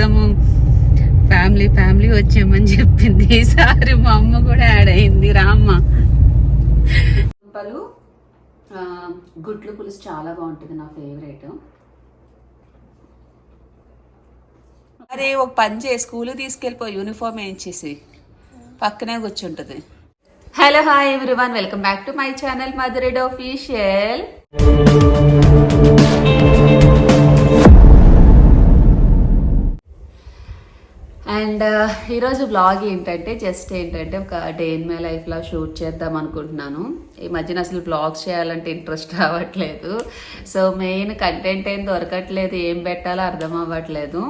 మొత్తము family family వచ్చామని చెప్పింది. ఈసారి మా అమ్మ కూడా యాడ్ అయింది. రామ్మ. పలు గుడ్లు పులుసు చాలా బాగుంటుంది నా ఫేవరెట్ అరే ఒక పని చేయి స్కూల్ తీసుకెళ్ళిపో యూనిఫామ్ వేయించేసి పక్కనే కూర్చుంటుంది. Hello hi everyone welcome back to my channel మధురెడ్ official and ఈరోజు బ్లాగ్ ఏంటంటే జస్ట్ ఏంటంటే ఒక డే ఇన్ మై లైఫ్లో షూట్ చేద్దాం అనుకుంటున్నాను. ఈ మధ్యన అసలు బ్లాగ్స్ చేయాలంటే ఇంట్రెస్ట్ రావట్లేదు. సో మెయిన్ కంటెంట్ ఏం దొరకట్లేదు ఏం పెట్టాలో అర్థం అవ్వట్లేదు.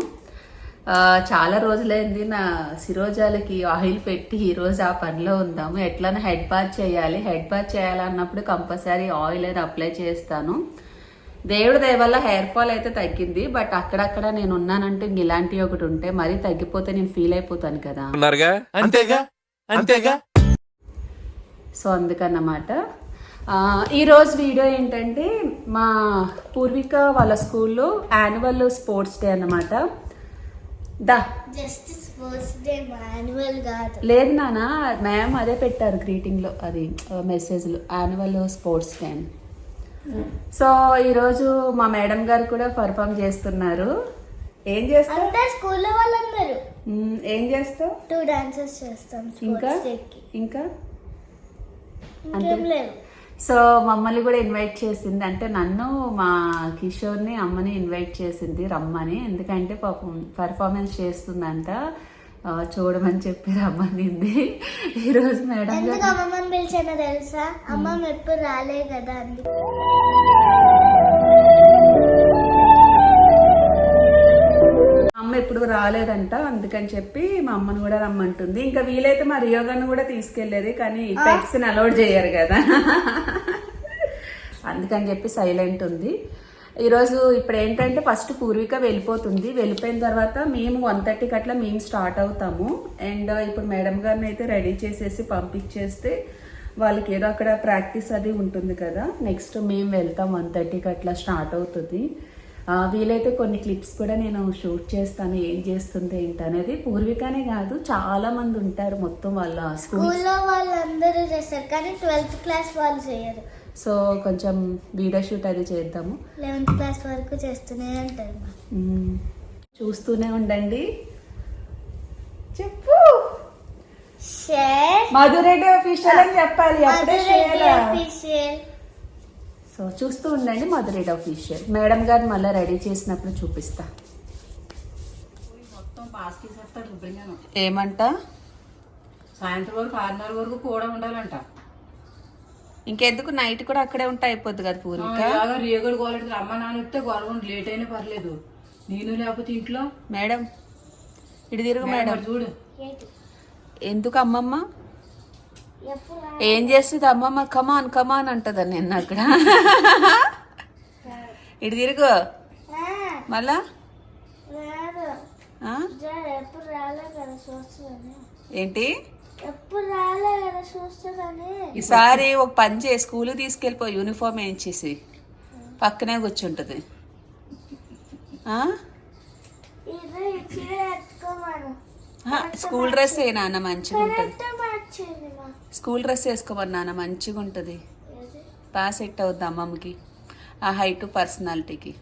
చాలా రోజులైంది నా శిరోజాలకి ఆయిల్ పెట్టి ఈరోజు ఆ పనిలో ఉందాము. ఎట్లైనా హెడ్ బాత్ చేయాలి. హెడ్ బాత్ చేయాలన్నప్పుడు కంపల్సరీ ఆయిల్ అని అప్లై చేస్తాను. దేవుడి దయ వల్ల హెయిర్ ఫాల్ అయితే తగ్గింది బట్ అక్కడక్కడ నేను ఉన్నానంటూ ఇంక ఇలాంటివి ఒకటి ఉంటే మరీ తగ్గిపోతే నేను ఫీల్ అయిపోతాను కదా. అంతేగా? అంతేగా? సో అందుకన్నమాట. ఆ, ఈరోజు వీడియో ఏంటంటే మా పూర్విక వాళ్ళ స్కూల్లో యాన్యువల్ స్పోర్ట్స్ డే అన్నమాట. దా. జస్ట్ స్పోర్ట్స్ డే కాదు. లేదు నాన్న మ్యామ్ అదే పెట్టారు గ్రీటింగ్లో అది మెసేజ్లో యాన్యువల్ స్పోర్ట్స్ డే అని. సో ఈరోజు మా మేడం గారు కూడా పర్ఫామ్ చేస్తున్నారు. ఏం చేస్తావు? అందరు స్కూల్లో వాళ్ళందరూ. ఏం చేస్తావు? టూ డాన్సెస్ చేస్తాం ఇంకా? ఇంకా? లేవు సో మమ్మల్ని కూడా ఇన్వైట్ చేసింది. అంటే నన్ను మా కిషోర్ని అమ్మని ఇన్వైట్ చేసింది రమ్మని. ఎందుకంటే పాపం పర్ఫార్మెన్స్ చేస్తుందంట. చూడమని చెప్పి రమ్మనింది. ఈరోజు మేడం ఎందుకు అమ్మమ్మని పిలిచానో తెలుసా? అమ్మమ్మ ఎప్పుడు రాలే కదా అందుకు అమ్మ ఎప్పుడు రాలేదంట అందుకని చెప్పి మా అమ్మని కూడా రమ్మంటుంది. ఇంకా వీలైతే మా రియోగాను కూడా తీసుకెళ్ళేది కానీ పెట్స్ని అలౌడ్ చేయరు కదా. అందుకని చెప్పి సైలెంట్ ఉంది. ఈరోజు ఇప్పుడు ఏంటంటే ఫస్ట్ పూర్విక వెళ్ళిపోతుంది. వెళ్ళిపోయిన తర్వాత మేము వన్ థర్టీకి అట్లా మేము స్టార్ట్ అవుతాము. అండ్ ఇప్పుడు మేడం గారిని అయితే రెడీ చేసేసి పంపించేస్తే వాళ్ళకి ఏదో అక్కడ ప్రాక్టీస్ అది ఉంటుంది కదా. నెక్స్ట్ మేము వెళ్తాం వన్ థర్టీకి అట్లా స్టార్ట్ అవుతుంది. వీలైతే కొన్ని క్లిప్స్ కూడా నేను షూట్ చేస్తాను. ఏం చేస్తుంది ఏంటి అనేది పూర్వికనే కాదు చాలా మంది ఉంటారు మొత్తం వాళ్ళ స్కూల్ స్కూల్లో వాళ్ళందరూ చేస్తారు కానీ ట్వెల్త్ క్లాస్ వాళ్ళు చేయరు. సో కొంచెం వీడియో షూట్ అది చేద్దాము. లెవెన్త్ క్లాస్ వరకు చేస్తూనే ఉంటారు. చూస్తూనే ఉండండి. చెప్పు. షేర్. మధురెడ్డి అఫీషియల్ అని చెప్పాలి అప్పుడే సో చూస్తూ ఉండండి మధురెడ్డి అఫీషియల్ మేడం గారిని మళ్ళీ రెడీ చేసినప్పుడు చూపిస్తా. ఏమంట? సాయంత్రం వరకు ఆరున్నర వరకు కూడా ఉండాలంట. ఇంకెందుకు? నైట్ కూడా అక్కడే ఉంటే అయిపోద్ది కదా పూర్విక. ఇలాగా రేగుడు గోలెడుతుంది అమ్మ నాన్న గొడవ లేట్ అయినా పర్లేదు. నేను లేకపోతే ఇంట్లో? మేడం ఇటు తిరుగు మేడం చూడు. ఎందుకు అమ్మమ్మ? ఏం చేస్తుంది అమ్మమ్మ? కమాన్ కమాన్ అంటదా నిన్న అక్కడ. ఇటు తిరుగు. ఆ, మళ్ళా ఏంటి? ఈసారి ఒక పని చేయి స్కూల్ తీసుకెళ్ళిపో యూనిఫామ్ వేయించేసి. పక్కనే కూర్చుంటుంది. స్కూల్ డ్రెస్ ఏ నాన్న మంచిగా ఉంటుంది. స్కూల్ డ్రెస్ వేసుకోమని నాన్న మంచిగా ఉంటుంది? బాగా సెట్ అవుద్ది అమ్మమ్మకి ఆ హైట్ పర్సనాలిటీకి.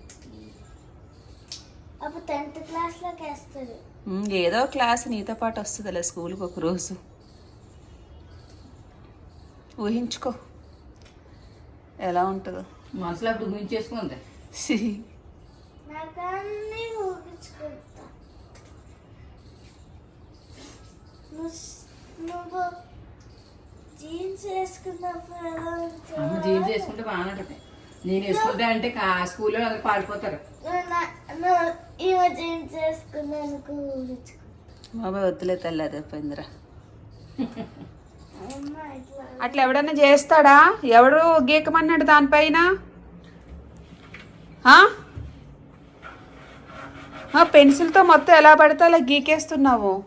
ఏదో క్లాస్ నీతో పాటు వస్తుందిలే స్కూల్కి ఒక రోజు. ఊహించుకో. ఎలా ఉంటుందో. మనసులో అప్పుడు నువ్వు జీన్స్ వేసుకున్నప్పుడు అమ్మ? జీన్స్ వేసుకుంటే బాగానే ఉంటుంది నేను వేసుకుంటే అంటే స్కూల్లో అందరు ఈమె జీన్స్ బాబాయ్ వద్దులే తెల్ల అదైపోయిందిరా అమ్మ ఇట్లా అట్లా ఎవడన్నా చేస్తాడా? ఎవడు గీకమన్నాడు దానిపైన? పెన్సిల్తో మొత్తం ఎలా పడితే అలా గీకేస్తున్నావు?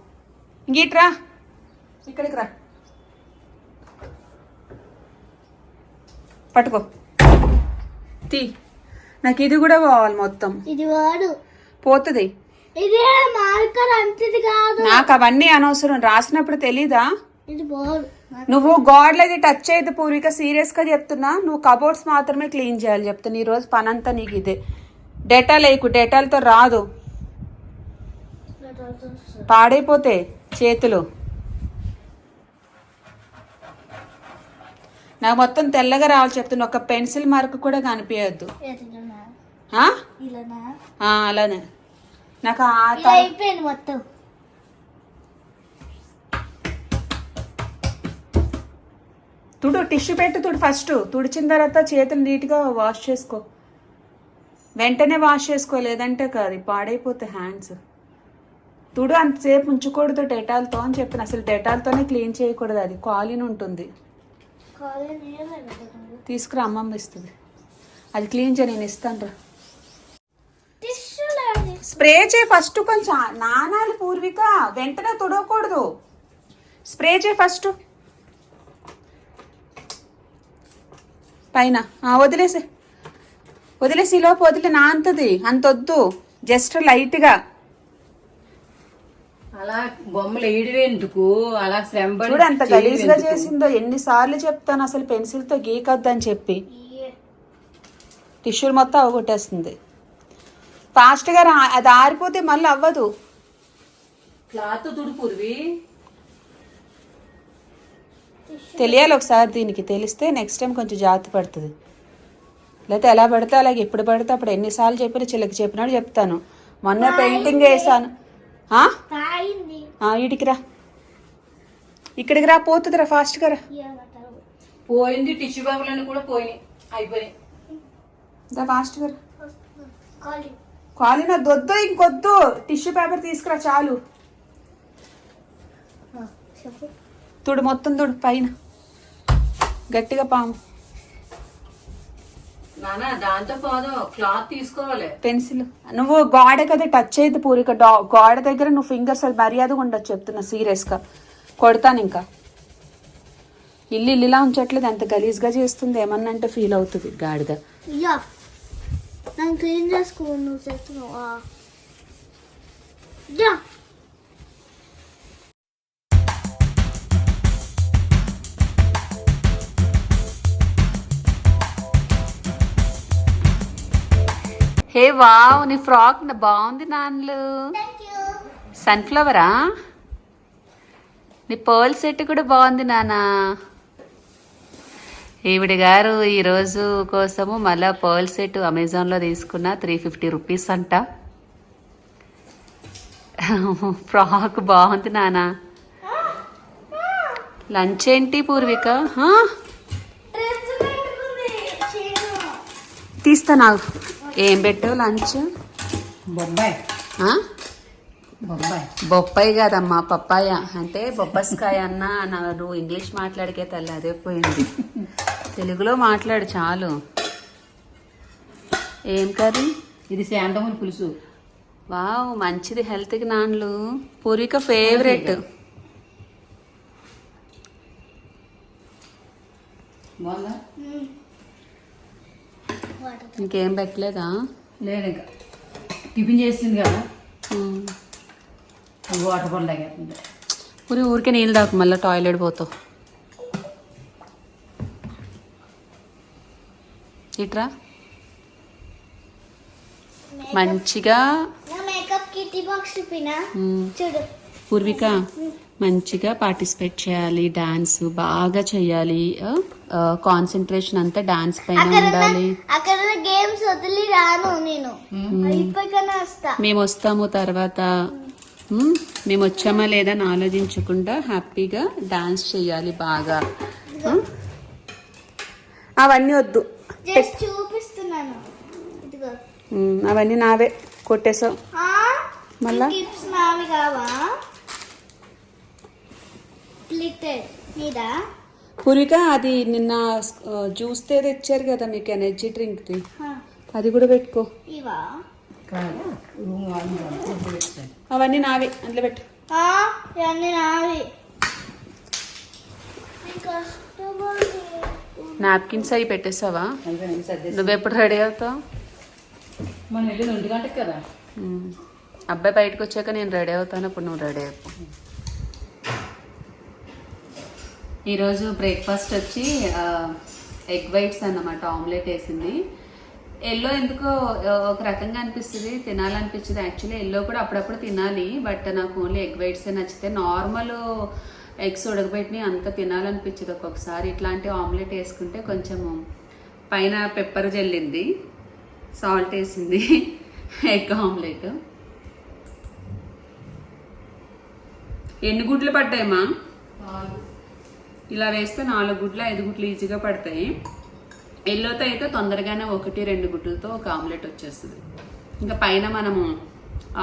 గీట్రా. ఇక్కడికి రా. పట్టుకో. తీ. నాకు ఇది కూడా కావాలి మొత్తం. ఇది వాడు. పోతుంది. ఇదే మార్కర్ అంతది కాదు. నాకు అవన్నీ అనవసరం. రాసినప్పుడు తెలీదా? ఇది నువ్వు గోడలది టచ్ అయితే పూర్విక సీరియస్గా చెప్తున్నా. నువ్వు కబోర్డ్స్ మాత్రమే క్లీన్ చేయాలి చెప్తున్నా. ఈ రోజు పనంతా నీకు ఇదే. డెటాల్ వేయకు డెటాల్తో రాదు. పాడైపోతే చేతులు. నాకు మొత్తం తెల్లగా రావాలి చెప్తున్నా. ఒక పెన్సిల్ మార్క్ కూడా కనిపించద్దు. అలానే. నాకు మొత్తం. తుడు టిష్యూ పెట్టు తుడు ఫస్ట్ తుడిచిన తర్వాత చేతులు నీట్గా వాష్ చేసుకో. వెంటనే వాష్ చేసుకో లేదంటే కాదు పాడైపోతే హ్యాండ్స్ తుడు అంతసేపు ఉంచకూడదు డెటాల్తో అని చెప్పిన. అసలు డెటాల్తోనే క్లీన్ చేయకూడదు అది. కాలిన్ ఉంటుంది. తీసుకురా అమ్మమ్మ ఇస్తుంది. అది క్లీన్ చేయ నేను ఇస్తాను రా స్ప్రే చేయి ఫస్ట్ కొంచెం. నానాలి పూర్విక. వెంటనే తుడవకూడదు. స్ప్రే చేయి ఫస్ట్ పైన. వదిలేసే. వదిలేసి ఈ లోపు వదిలే నా అంతది. అంత వద్దు జస్ట్ లైట్గా. అలా బొమ్మలు ఎందుకు అలా శ్రమ చూడు చేయడం గలీజ్గా? చేసిందో. ఎన్నిసార్లు చెప్తాను అసలు పెన్సిల్తో గీకద్దని చెప్పి. టిష్యూలు మొత్తం అవగొట్టేస్తుంది. ఫాస్ట్గా రా అది ఆరిపోతే మళ్ళీ అవ్వదు. క్లాత్ తుడు పూర్వి తెలియాలి ఒకసారి దీనికి తెలిస్తే నెక్స్ట్ టైం కొంచెం జాగ్రత్త పడుతుంది. లేకపోతే ఎలా పడితే అలాగే ఎప్పుడు పడితే అప్పుడు ఎన్నిసార్లు చెప్పినా చిల్లకి చెప్పినాడు చెప్తాను. మొన్న పెయింటింగ్ వేసాను. ఈడికి రా. ఇక్కడికి రా పోతుంది రా ఫాస్ట్గా రా. పోయింది టిష్యూ పేపర్లన్నీ కూడా పోయినాయి. అయిపోయినాయి. దా ఫాస్ట్గా రా. కాలిన దొద్దు ఇంకొద్దు. టిష్యూ పేపర్ తీసుకురా చాలు. చెప్పు. తుడు మొత్తం తుడు పైన. గట్టిగా పాము. నాన్న దాంతో పోదు క్లాత్ తీసుకోవాలి. పెన్సిల్. నువ్వు గోడ కదా టచ్ అయితే పూరిక. గోడ దగ్గర నువ్వు ఫింగర్స్ అది మర్యాదగా ఉండదు చెప్తున్నా సీరియస్గా. కొడతాను ఇంకా. ఇల్లు ఇల్లులా ఉంచట్లేదు. అంత గలీజ్గా చేస్తుంది. ఏమన్నా అంటే ఫీల్ అవుతుంది గాడిద. యా. నన్ను క్లీన్ చేసుకో హే వావ్ నీ ఫ్రాక్ బాగుంది నాన్నలు సన్ఫ్లవరా? నీ పర్ల్ సెట్ కూడా బాగుంది నాన్న ఈవిడ గారు ఈరోజు కోసము మళ్ళా పర్ల్ సెట్ అమెజాన్లో తీసుకున్న త్రీ ఫిఫ్టీ రూపీస్ అంట. ఫ్రాక్ బాగుంది నాన్న లంచ్ ఏంటి పూర్విక? హా? ఏం పెట్టావు లంచ్? బొంబాయి. ఆ? బొంబాయి. బొప్పాయి కాదమ్మా పప్పాయ. అంటే బొబ్బస్కాయ అన్న నువ్వు ఇంగ్లీష్ మాట్లాడికే తల్లి అదే పోయింది. తెలుగులో మాట్లాడు చాలు. ఏం కర్రీ? ఇది శాంతముని పులుసు. వావ్ మంచిది హెల్త్కి నాన్లు. పూర్విక ఫేవరెట్. బాగుందా? ఇంకేం పెట్టలేదా? లేదు ఇంకా. టిఫిన్ చేసింది కదా. Water bottle తాగేస్తుంది. పూరి ఊరికే నీళ్ళు తాకు మళ్ళీ టాయిలెట్ పోతావు. ఇట్రా. మంచిగా నా మేకప్ కిట్టి బాక్స్ చూపినా? ఉమ్, చూడు. పూర్విక? మంచిగా పార్టిసిపేట్ చేయాలి డాన్స్ బాగా చేయాలి కాన్సన్ట్రేషన్ అంతా డాన్స్ పైన ఉండాలి. అక్కడ గేమ్స్ వదిలి రాను నేను. అయిపోయికనే వస్తా. మేము వస్తాము తర్వాత. మేము. వచ్చామా లేదా అని ఆలోచించకుండా హ్యాపీగా డాన్స్ చేయాలి బాగా? అవన్నీ వద్దు. చూపిస్తున్నాను. అవన్నీ నావే. కొట్టేసావు? మళ్ళా? మీదా? పూర్విక అది నిన్న జ్యూస్ తే తెచ్చారు కదా మీకు ఎనర్జీ డ్రింక్ది హా, అది కూడా పెట్టుకో. ఇవా? కాదు రూమ్ వాళ్ళు అవన్నీ నావే అందులో పెట్టు. ఇవన్నీ నావి. నాప్కిన్స్ అవి పెట్టేసావా? నువ్వెప్పుడు రెడీ అవుతావు? మనం గంటకి కదా. అబ్బాయి బయటకు వచ్చాక నేను రెడీ అవుతాను అప్పుడు నువ్వు రెడీ అయిపో. ఈరోజు బ్రేక్ఫాస్ట్ వచ్చి ఎగ్ వైట్స్ అన్నమాట ఆమ్లెట్ వేసింది. ఎల్లో ఎందుకో ఒక రకంగా అనిపిస్తుంది తినాలనిపించింది యాక్చువల్లీ ఎల్లో కూడా అప్పుడప్పుడు తినాలి బట్ నాకు ఓన్లీ ఎగ్ వైట్స్ నచ్చితే నార్మల్ ఎగ్స్ ఉడకబెట్టి అంత తినాలనిపించింది ఒక్కొక్కసారి. ఇట్లాంటి ఆమ్లెట్ వేసుకుంటే కొంచెము పైన పెప్పర్ జల్లింది సాల్ట్ వేసింది ఎగ్ ఆమ్లెట్. ఎన్ని గుడ్లు పడ్డాయమ్మా ఇలా వేస్తే నాలుగు గుడ్లు ఐదు గుడ్లు ఈజీగా పడతాయి. ఎల్లోతో అయితే తొందరగానే ఒకటి రెండు గుడ్లతో ఒక ఆమ్లెట్ వచ్చేస్తుంది. ఇంకా పైన మనము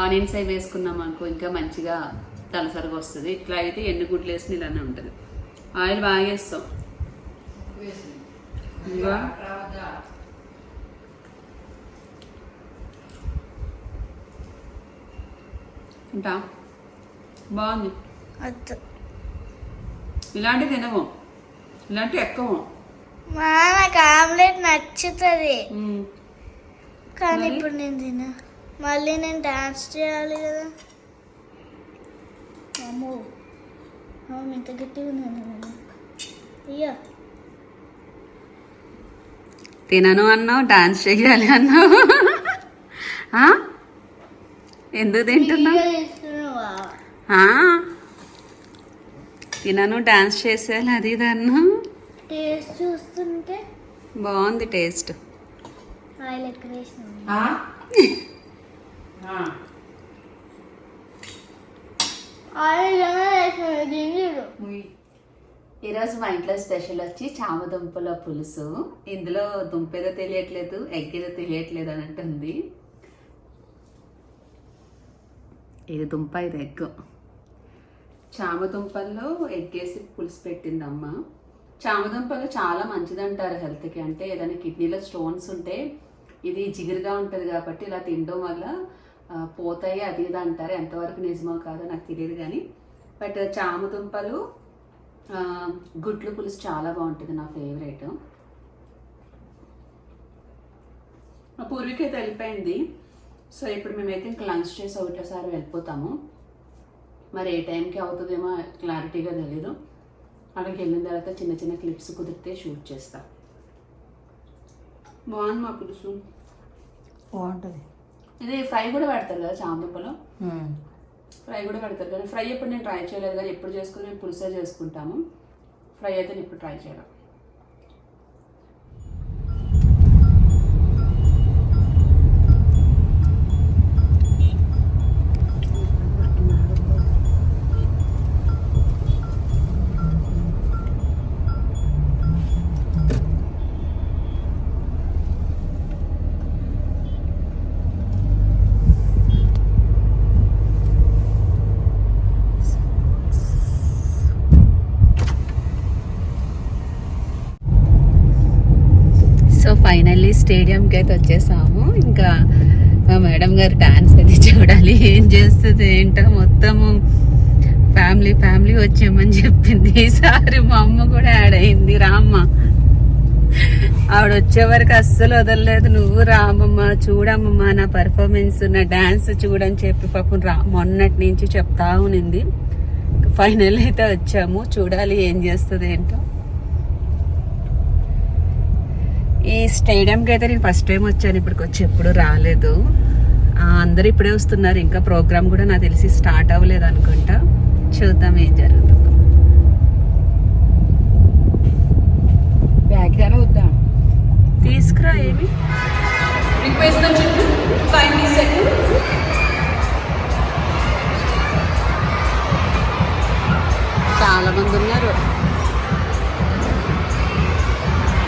ఆనియన్స్ అవి వేసుకున్నాం అనుకో ఇంకా మంచిగా తలసరిగా వస్తుంది. ఇట్లా అయితే ఎన్ని గుడ్లు వేసిన ఇలానే ఉంటుంది. ఆయిల్ బాగా వేస్తాం. ఇంకా? ఉంటా బాగుంది. వద్దు ఇలాంటివి తినవు ఇలాంటివి ఎక్కువ మా నాకు ఆమ్లెట్ నచ్చుతుంది. కానీ? ఇప్పుడు నేను తిన. మళ్ళీ నేను డాన్స్ చేయాలి కదా. అమ్మో. అమ్మ ఇంత గట్టిగా ఉన్నాను అయ్యో తినను అన్నావు డాన్స్ చెయ్యాలి అన్నావు? ఎందుకు తింటున్నావు? తినను డాన్స్ చేసేయాలి అది ఇది అన్నావు టేస్ట్ చూస్తుంటే బాగుంది టేస్ట్ ఆయిల్ ఎక్కువ. ఈరోజు మా ఇంట్లో స్పెషల్ వచ్చి చామదుంపల పులుసు. ఇందులో దుంపేదో తెలియట్లేదు ఎగ్ ఏదో తెలియట్లేదు అన్నట్టు ఉంది ఇది దుంప ఇది ఎగ్ చామదుంపల్లో ఎగ్గేసి పులుసు పెట్టింది అమ్మ చామదుంపలు చాలా మంచిదంటారు హెల్త్కి. అంటే ఏదైనా కిడ్నీలో స్టోన్స్ ఉంటే ఇది జిగురుగా ఉంటుంది కాబట్టి ఇలా తినడం వల్ల పోతాయి అది ఇది అంటారు. ఎంతవరకు నిజమో కాదో నాకు తెలియదు కానీ. బట్ చామదుంపలు గుడ్లు పులుసు చాలా బాగుంటుంది నా ఫేవరెట్. మా అయితే వెళ్ళిపోయింది సో ఇప్పుడు మేమైతే ఇంకా లంచ్ చేసి ఒకటేసారి వెళ్ళిపోతాము. మరి ఏ టైంకి అవుతుందేమో క్లారిటీగా తెలీదు. అక్కడికి వెళ్ళిన తర్వాత చిన్న చిన్న క్లిప్స్ కుదిరితే షూట్ చేస్తా. బాగుంది మా పులుసు. బాగుంటుంది. ఇది ఫ్రై కూడా పెడతారు కదా చామదుంపలో ఫ్రై కూడా పెడతారు కానీ ఫ్రై ఎప్పుడు నేను ట్రై చేయలేదు కానీ ఎప్పుడు చేసుకుని పులుసే చేసుకుంటాము ఫ్రై అయితే నేను ఇప్పుడు ట్రై చేయడం స్టేడియంకి అయితే వచ్చేసాము. ఇంకా మా మేడం గారు డాన్స్ అది చూడాలి ఏం చేస్తుంది ఏంటో మొత్తము ఫ్యామిలీ ఫ్యామిలీ వచ్చామని చెప్పింది. ఈసారి మా అమ్మ కూడా యాడ్ అయింది రామ్మ. ఆవిడ వచ్చే వరకు అస్సలు వదలలేదు. నువ్వు రామమ్మ చూడమ్మమ్మ నా పర్ఫార్మెన్స్ నా డాన్స్ చూడని చెప్పి పాపం రా మొన్నటి నుంచి చెప్తా ఉనింది ఫైనల్ అయితే వచ్చాము చూడాలి ఏం చేస్తుంది ఏంటో. ఈ స్టేడియంకి అయితే నేను ఫస్ట్ టైం వచ్చాను ఇప్పటికి వచ్చి ఎప్పుడు రాలేదు. అందరూ ఇప్పుడే వస్తున్నారు ఇంకా ప్రోగ్రామ్ కూడా నాకు తెలిసి స్టార్ట్ అవ్వలేదు అనుకుంటా. చూద్దాం ఏం జరుగుతుందో. తీసుకురా ఏమి? రిక్వెస్ట్ చాలా మంది ఉన్నారు.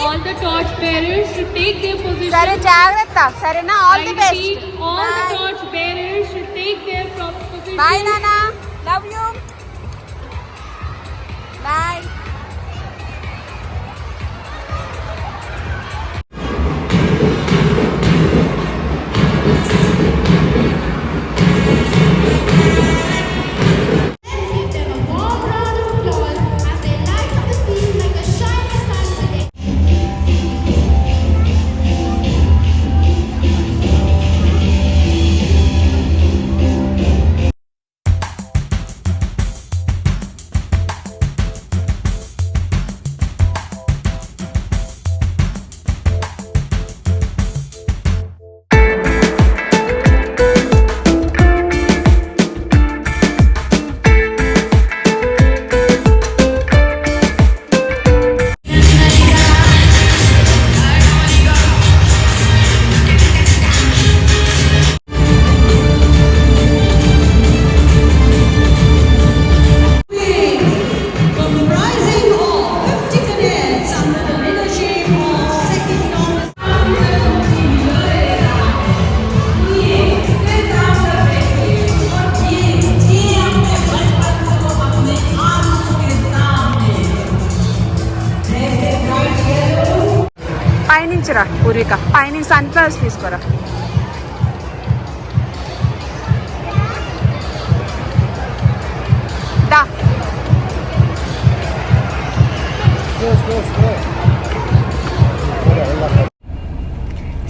All the torch bearers should take their position. సరే జాగ్రత్త సరేనా all the best all the torch bearers should take their proper position. Bye నానా లవ్ యూ బాయ్ పైనుంచి పైన సన్ ఫ్లవర్స్ తీసుకోరా దా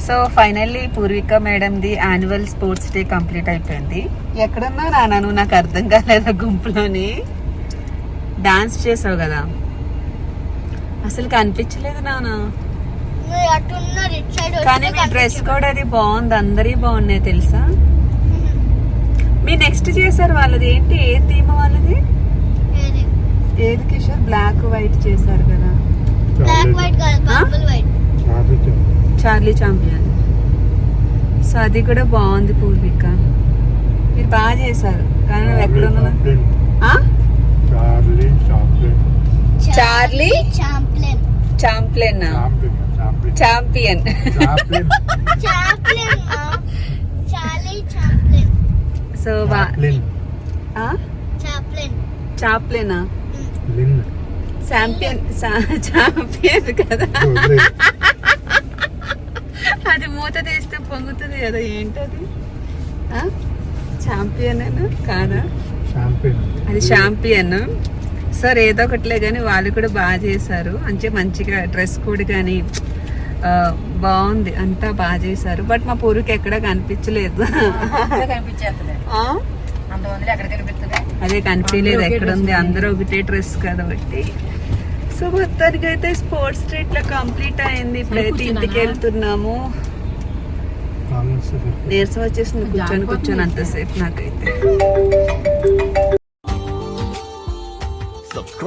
సో ఫైనల్లీ పూర్విక మేడంది యాన్యువల్ స్పోర్ట్స్ డే కంప్లీట్ అయిపోయింది ఎక్కడున్నా నాన్న నువ్వు నాకు అర్థం కాలేదా గుంపులోని డాన్స్ చేసావు కదా అసలు కనిపించలేదు నానా కానీ మీ డ్రెస్ కూడా అది బాగుంది అందరి బాగున్నాయి తెలుసా? మీ నెక్స్ట్ చేశారు వాళ్ళది ఏంటి? ఏ థీమ్ వాళ్ళది? ఏది? కిషోర్? బ్లాక్ వైట్ చేశారు కదా. బ్లాక్ వైట్ కాదు చార్లీ చాంపియన్. సో అది కూడా బాగుంది పూర్విక. మీరు బాగా చేశారు. కానీ నువ్వు ఎక్కడ ఉన్నా? Charlie Chaplin champlain champlain so chaplin champlain చాప్లెనా లిన్ చాంపియన్ చాంపియన్ కదా. అది మూత తీస్తే పొంగుతుంది కదా ఏంటది? చాంపియన్ కాదా? అది షాంపియన్ సార్ ఏదో ఒకటిలే కానీ వాళ్ళు కూడా బాగా చేశారు. అంటే మంచిగా డ్రెస్ కోడ్ కానీ బాగుంది. అంతా బాగా చేశారు. బట్ మా పూర్వకి ఎక్కడ కనిపించలేదు. కనిపించేస్తుంది ఆ? అంతమంది ఎక్కడ కనిపిస్తుంది అదే కనిపించలేదు. ఎక్కడ ఉంది అందరూ ఒకటే డ్రెస్ కాబట్టి. సో మొత్తానికి అయితే స్పోర్ట్స్ డే ఇట్లా కంప్లీట్ అయింది. ఇప్పుడైతే ఇంటికి వెళ్తున్నాము. నీరసం వచ్చేసింది. కూర్చొని కూర్చొని అంతసేపు నాకైతే.